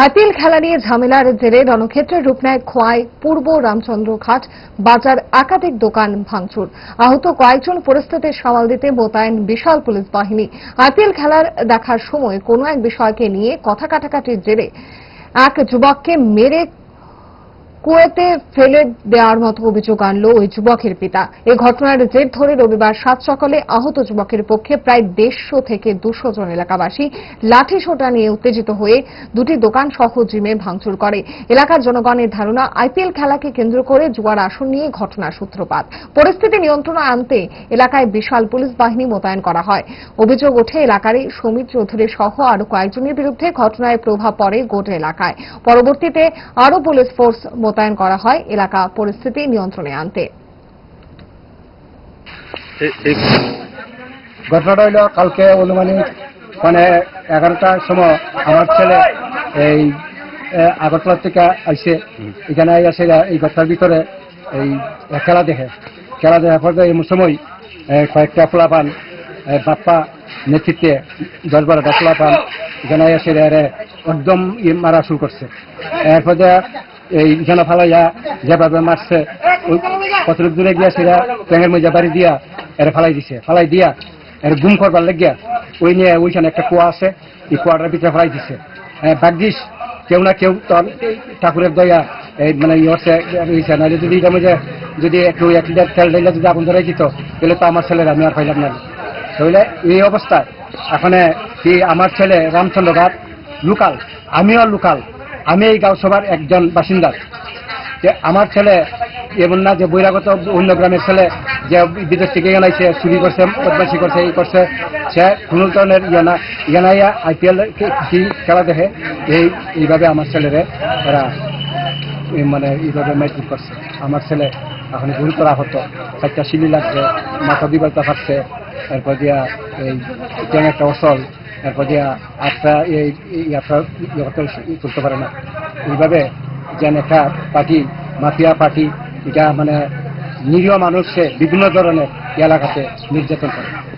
IPL খেলা নিয়ে ঝামেলার জেরে রণক্ষেত্রের রূপ নেয় খোয়াই পূর্ব রামচন্দ্র ঘাট বাজার একাধিক দোকান ভাঙচুর। আহত কয়েকজন পরিস্থিতি সামাল দিতে মোতায়েন বিশাল পুলিশ বাহিনী। আইপিএল খেলার দেখার সময় কোনো এক বিষয়কে নিয়ে কথা কাটাকাটির জেরে এক যুবককে মেরে কুয়েতে ফেলে দেওয়ার মতো অভিযোগ আনল ওই যুবকের পিতা। এই ঘটনার জের ধরে রবিবার সাত সকালে আহত যুবকের পক্ষে প্রায় দেড়শো থেকে দুশো জন এলাকাবাসী লাঠি সোটা নিয়ে উত্তেজিত হয়ে দুটি দোকান সহ জিমে ভাঙচুর করে। এলাকার জনগণের ধারণা, আইপিএল খেলাকে কেন্দ্র করে জুয়ার আসন নিয়ে ঘটনার সূত্রপাত। পরিস্থিতি নিয়ন্ত্রণে আনতে এলাকায় বিশাল পুলিশ বাহিনী মোতায়েন করা হয়। অভিযোগ ওঠে, এলাকারই সমীর চৌধুরী সহ আরও কয়েকজনের বিরুদ্ধে ঘটনায় প্রভাব পড়ে গোটা এলাকায়। পরবর্তীতে আরও পুলিশ ফোর্স মোতায়েন করা হয় এলাকা পরিস্থিতি নিয়ন্ত্রণে আনতে। ঘটনাটা হইল কালকে অনুমানিক মানে এগারোটার সময় আমার ছেলে এই আগরতলা থেকে আইসে এখানে আসে এই ঘটনার ভিতরে এই খেলা দেখে। খেলা দেখার পর এই সময় কয়েকটা পোলাপান বাপ্পা নেতৃত্বে দশ বারোটা পোলাপান এখানে এসে এরে একদম ই মারা শুরু করছে। এরপর যে এই এখানে ফালাইয়া যেভাবে মারছে ওই কতটুক দূরে গিয়া সেটা ট্যাঙের মধ্যে বাড়ি দিয়া এর ফালাই দিছে। ফালাই দিয়া এর গুম করবার লেগিয়া ওই নিয়ে ওইখানে একটা কুয়া আছে এই কুয়াটার ভিতরে ফালাই দিছে। হ্যাঁ, ভাগ্যিস কেউ না কেউ ঠাকুরের দয়া এই মানে ই হচ্ছে না যদি এটার মধ্যে যদি একটু এক লিটার তেল ঢেলে যদি আগুন ধরে দিত তাহলে তো আমার ছেলের আমি আর পাইলাম না। তাহলে এই অবস্থায় এখন কি আমার ছেলে রামচন্দ্র ঘাট লোকাল আমিও লোকাল। আমি এই গাঁও সভার একজন বাসিন্দা। যে আমার ছেলে এমন না যে বহিরাগত অন্য গ্রামের ছেলে যে বিদেশ থেকে এখানে সে চুরি করছে বদমাসি করছে, এই করছে, সে কোনো ধরনের ইয়ে না। এখানে আইপিএল কি খেলা দেখে, এই, এইভাবে আমার ছেলেরে এরা মানে এইভাবে মাইটুট করছে। আমার ছেলে এখন গুরুতর আহত চারটা সিলি লাগছে মাথা দিবারটা ফাটছে এরপর দিয়া এই একটা অসল এরপর দিয়া আটটা এই করতে করতে পারে না। এইভাবে যেন একটা পার্টি মাফিয়া পার্টি এটা মানে নিরীহ মানুষকে বিভিন্ন ধরনের এলাকাতে নির্যাতন করে।